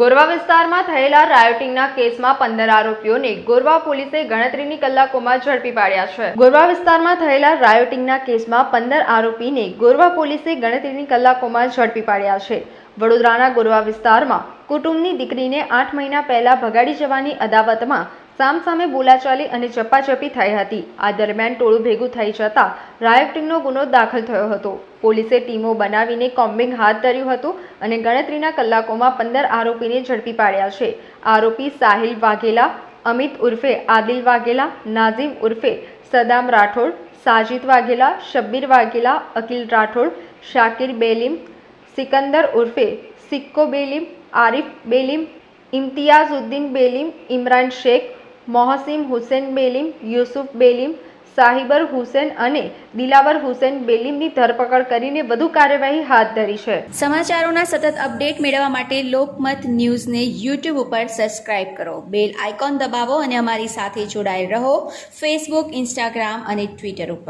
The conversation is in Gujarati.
ગોરવા વિસ્તારમાં થયેલા રાયોટિંગના કેસમાં પંદર આરોપીઓને ગોરવા પોલીસે ગણતરીની કલાકોમાં ઝડપી પાડ્યા છે. ગોરવા વિસ્તારમાં થયેલા રાયોટિંગના કેસમાં પંદર આરોપીને ગોરવા પોલીસે ગણતરીની કલાકોમાં ઝડપી પાડ્યા છે. વડોદરાના ગોરવા વિસ્તારમાં કુટુંબની દીકરીને આઠ મહિના પહેલા ભગાડી જવાની અદાવતમાં સામસામે બોલાચાલી અને ચપાચપી થઈ હતી. આ દરમિયાન ટોળું ભેગું થઈ જતા રાયોટિંગનો ગુનો દાખલ થયો હતો. પોલીસે ટીમો બનાવીને કોમ્બિંગ હાથ ધર્યું હતું અને ગણતરીના કલાકોમાં પંદર આરોપીને ઝડપી પાડ્યા છે. આરોપી સાહિલ વાઘેલા, અમિત ઉર્ફે આદિલ વાઘેલા, નાઝીમ ઉર્ફે સદામ રાઠોડ, સાજિદ વાઘેલા, શબ્બીર વાઘેલા, અકિલ રાઠોડ, શાકિર બેલીમ, સિકંદર ઉર્ફે સિક્કો બેલીમ, આરિફ બેલીમ ઇમ્તિયાઝ ઉદ્દીન બેલીમ, ઇમરાન શેખ મોહસિન હુસેન બેલીમ, યુસુફ બેલીમ, સાહિબર હુસેન અને દિલાવર હુસેન બેલીમની ધરપકડ કરીને વધુ કાર્યવાહી હાથ ધરી છે. સમાચારોના સતત અપડેટ મેળવવા માટે લોકમત ન્યૂઝને યુટ્યુબ ઉપર સબસ્ક્રાઇબ કરો. બેલ આઇકોન દબાવો અને અમારી સાથે જોડાયેલ રહો. ફેસબુક ઇન્સ્ટાગ્રામ અને ટ્વિટર ઉપર.